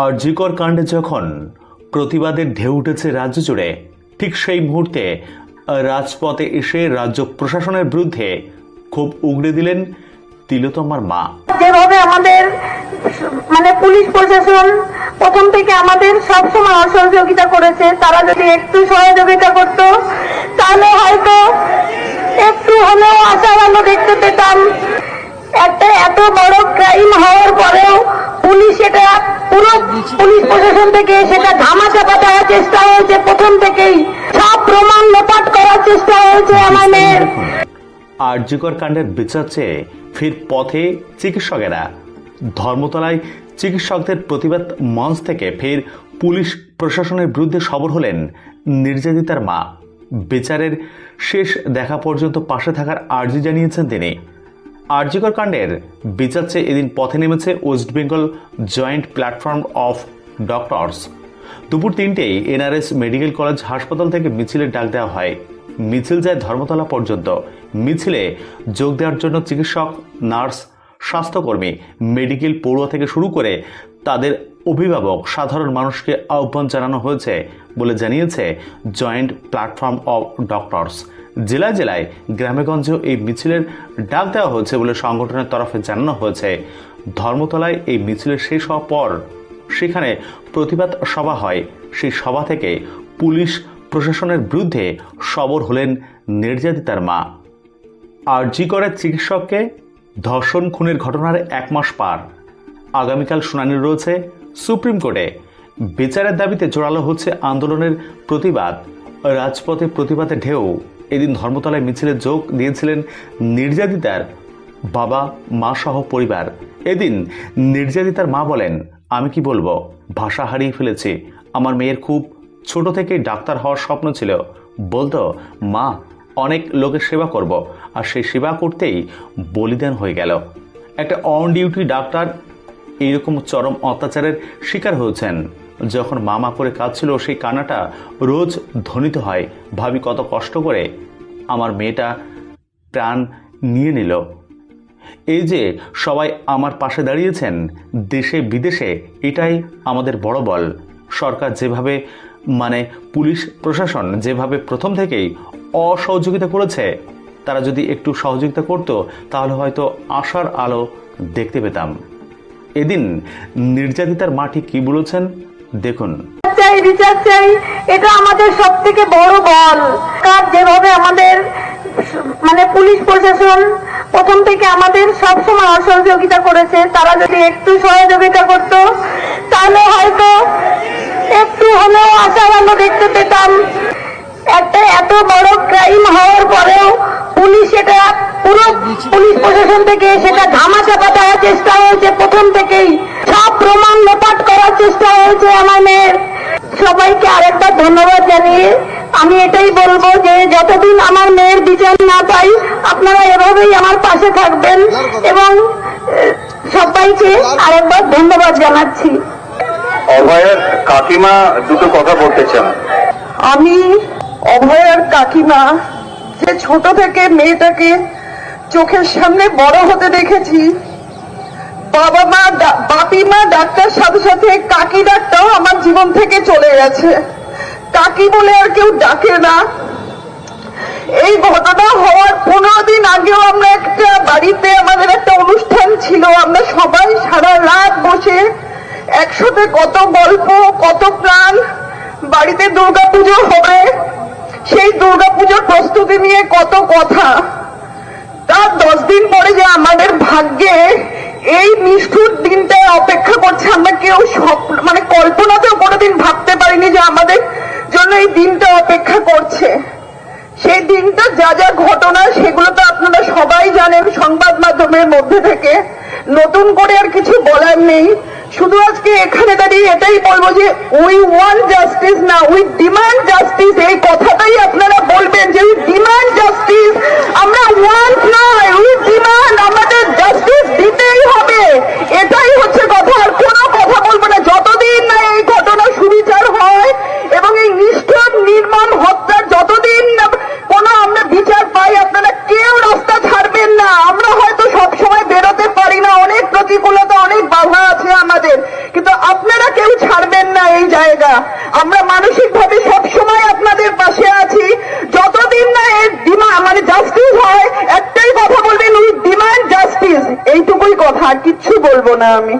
আরজিকর কাণ্ডে যখন প্রতিবাদের ঢেউ উঠেছে রাজ্য জুড়ে, ঠিক সেই মুহূর্তে রাজপথে এসে রাজ্য প্রশাসনের বিরুদ্ধে খুব উগড়ে দিলেন তিলোতমার মা। যেভাবে আমাদের মানে পুলিশ প্রশাসন প্রথম থেকে আমাদের সবসময় অসহযোগিতা করেছে, তারা যদি একটু সহযোগিতা করত, তাহলে হয়তো একটু হলেও আশার আলো দেখতে পেতাম। একটা এত বড় ক্রাইম হওয়ার পরেও পুলিশ প্রশাসন থেকে সেটা ধামাচাপা দেওয়ার চেষ্টা হয়েছে প্রথম থেকেই। সব প্রমাণ লোপাট করার চেষ্টা হয়েছে আমার মেয়ের। আরজিকর কাণ্ডের বিচার চেয়ে ফির পথে চিকিৎসকেরা। ধর্মতলায় চিকিৎসকদের প্রতিবাদ মঞ্চ থেকে ফের পুলিশ প্রশাসনের বিরুদ্ধে সবর হলেন নির্যাতিতার মা। বিচারের শেষ দেখা পর্যন্ত পাশে থাকার আর্জি জানিয়েছেন তিনি। আরজিকর কাণ্ডের বিচার চেয়ে এদিন পথে নেমেছে West Bengal joint platform of doctors. দুপুর তিনটেই এনআরএস মেডিকেল কলেজ হাসপাতাল থেকে মিছিলের ডাক দেওয়া হয়। মিছিল যায় ধর্মতলা পর্যন্ত। মিছিলে যোগ দেওয়ার জন্য চিকিৎসক, নার্স, স্বাস্থ্যকর্মী, মেডিকেল পড়ুয়া থেকে শুরু করে তাদের অভিভাবক, সাধারণ মানুষকে আহ্বান জানানো হয়েছে বলে জানিয়েছে জয়েন্ট প্ল্যাটফর্ম অফ ডক্টরস। জেলায় জেলায় গ্রামেগঞ্জেও এই মিছিলের ডাক দেওয়া হয়েছে বলে সংগঠনের তরফে জানানো হয়েছে। ধর্মতলায় এই মিছিলের শেষ হওয়ার পর সেখানে প্রতিবাদ সভা হয়। সেই সভা থেকে পুলিশ প্রশাসনের বিরুদ্ধে সবর হলেন নির্যাতিতার মা। আরজি করে চিকিৎসককে ধর্ষণ, খুনের ঘটনার এক মাস পার। আগামীকাল শুনানি রয়েছে। সুপ্রিম কোর্টে বিচারের দাবিতে জোরালো হচ্ছে আন্দোলনের প্রতিবাদ। রাজপথে প্রতিবাদে ঢেউ। এদিন ধর্মতলায় মিছিলে যোগ দিয়েছিলেন নির্যাতিতার বাবা, মা সহ পরিবার। এদিন নির্যাতিতার মা বলেন, আমি কি বলব? ভাষা হারিয়ে ফেলেছি। আমার মেয়ের খুব ছোট থেকেই ডাক্তার হওয়ার স্বপ্ন ছিল। বলতো, মা, অনেক লোকের সেবা করব আর সেই সেবা করতেই বলিদান হয়ে গেল। একটা অন ডিউটি ডাক্তার এইরকম চরম অত্যাচারের শিকার হয়েছেন। যখন মামা করে কাঁদছিল, সেই কান্নাটা রোজ ধ্বনিত হয়। ভাবি কত কষ্ট করে আমার মেয়েটা প্রাণ নিয়ে নিল। এই যে সবাই আমার পাশে দাঁড়িয়েছেন, দেশে বিদেশে, এটাই আমাদের বড় বল। সরকার যেভাবে মানে পুলিশ প্রশাসন যেভাবে প্রথম থেকেই অসহযোগিতা করেছে, তারা যদি একটু সহযোগিতা করত, তাহলে হয়তো আশার আলো দেখতে পেতাম। এদিন নির্যাতিতার মাটি কি বলেছেন? দেখুন। চাই, বিচার চাই, এটা আমাদের সব থেকে বড় বল। কার যেভাবে আমাদের মানে পুলিশ প্রশাসন প্রথম থেকে আমাদের সব সময় অসহযোগিতা করেছে, তারা যদি একটু সহযোগিতা করত, তাহলে হয়তো একটু হলেও আশার আলো দেখতে পেতাম। একটা এত বড় ক্রাইম হওয়ার পরেও পুলিশ এটা পুরো পুলিশ প্রশাসন থেকে সেটা ধামাচাপা দেওয়ার চেষ্টা হয়েছে প্রথম থেকেই। সব প্রমাণ লোপাট করার চেষ্টা হয়েছে আমার সবাইকে আরেকবার ধন্যবাদ জানিয়ে আমি এটাই বলব যে যতদিন আমার মেয়ের বিচার না পাই আপনারা এভাবেই আমার পাশে থাকবেন এবং সবাইকে আরেকবার ধন্যবাদ জানাচ্ছি। অভয়ের কাকিমা দুটো কথা বলতে চান। আমি অভয়ার কাকিমা যে ছোট থেকে মেয়েটাকে চোখের সামনে বড় হতে দেখেছি বাবা মা বাপি মা, ডাক্তার সাথে সাথে কাকি ডাক্তার আমার জীবন থেকে চলে গেছে। কাকি বলে আর কেউ ডাকে না। এই ঘটনা হওয়ার পনেরো দিন আগেও আমরা একটা বাড়িতে আমাদের একটা অনুষ্ঠান ছিল। আমরা সবাই সারা রাত বসে একসাথে কত গল্প, কত প্রাণ, বাড়িতে দুর্গাপুজো হবে, সেই দুর্গাপুজোর প্রস্তুতি নিয়ে কত কথা। তার দশ দিন পরে যে আমাদের ভাগ্যে এই নিষ্ঠুর দিনটা অপেক্ষা করছে আমরা কেউ স্বপ্ন মানে কল্পনাতেও কোনোদিন ভাবতে পারিনি যে আমাদের জন্য এই দিনটা অপেক্ষা করছে। সেই দিনটা যা যা ঘটনা, সেগুলো তো আপনারা সবাই জানেন সংবাদ মাধ্যমের মধ্যে থেকে। নতুন করে আর কিছু বলার নেই। শুধু আজকে এখানে দাঁড়িয়ে এটাই বলব যে উই ওয়ান জাস্টিস না উই ডিমান্ড জাস্টিস এই কথাটাই আপনারা বলবেন যে উই ডিমান্ড জাস্টিস আমরা ওয়ান্ট নয় উই ডিমান্ড আমাদের জাস্টিস দিতেই হবে এটাই হচ্ছে কথা আর কোনো কথা বলব না যতদিন না এই ঘটনা সুবিচার হয় এবং এই নিষ্ঠুর নির্মম হত্যার যতদিন না কোনো আমরা বিচার পাই আপনারা কেউ রাস্তা ছাড়বেন না আমরা হয়তো সবসময় বেরোতে পারি না অনেক প্রতিকূলতা অনেক বাধা আছে আমাদের কিন্তু আপনারা কেউ ছাড়বেন না এই জায়গা আমরা মানসিক ভাবে সবসময় আপনাদের পাশে আছি যতদিন না এর ডিমান্ড মানে জাস্টিস হয় একটাই কথা বলবেন উই ডিমান্ড জাস্টিস এইটুকুই কথা আর কিচ্ছু বলব না আমি